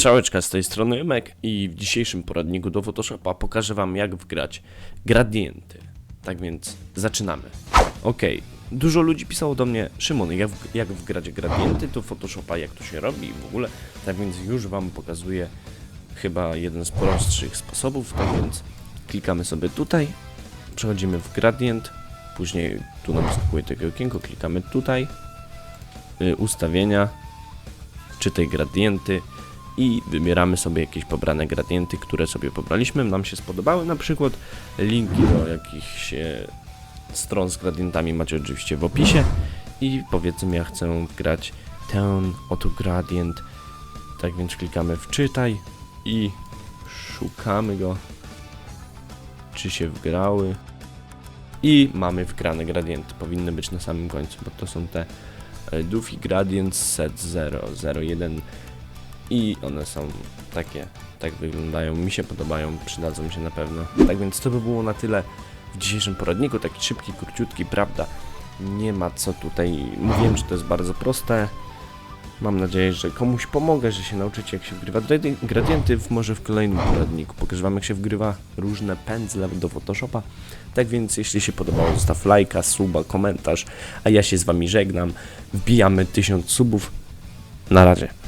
Strzałeczka z tej strony Emek i w dzisiejszym poradniku do Photoshopa pokażę Wam jak wgrać gradienty. Tak więc zaczynamy. Ok, dużo ludzi pisało do mnie, Szymon, jak, jak wgrać gradienty do Photoshopa, jak to się robi i w ogóle. Tak więc już Wam pokazuję chyba jeden z prostszych sposobów. Tak więc klikamy sobie tutaj, przechodzimy w gradient, później tu nam wyskakuje takie okienko, klikamy tutaj, y, ustawienia, czytaj gradienty i wybieramy sobie jakieś pobrane gradienty, które sobie pobraliśmy, nam się spodobały, na przykład linki do jakichś e, stron z gradientami macie oczywiście w opisie. I powiedzmy ja chcę grać ten oto gradient, tak więc klikamy w czytaj i szukamy go, czy się wgrały. I mamy wgrane gradienty, powinny być na samym końcu, bo to są te e, Duffy Gradient Set 001 i one są takie, tak wyglądają, mi się podobają, przydadzą się na pewno. Tak więc to by było na tyle w dzisiejszym poradniku, taki szybki, króciutki, prawda? Nie ma co tutaj, mówiłem, że to jest bardzo proste. Mam nadzieję, że komuś pomogę, że się nauczycie jak się wgrywa gradi- gradienty, może w kolejnym poradniku. Pokażę wam jak się wgrywa różne pędzle do Photoshopa. Tak więc jeśli się podobało, zostaw lajka, suba, komentarz, a ja się z wami żegnam. Wbijamy 1000 subów. Na razie.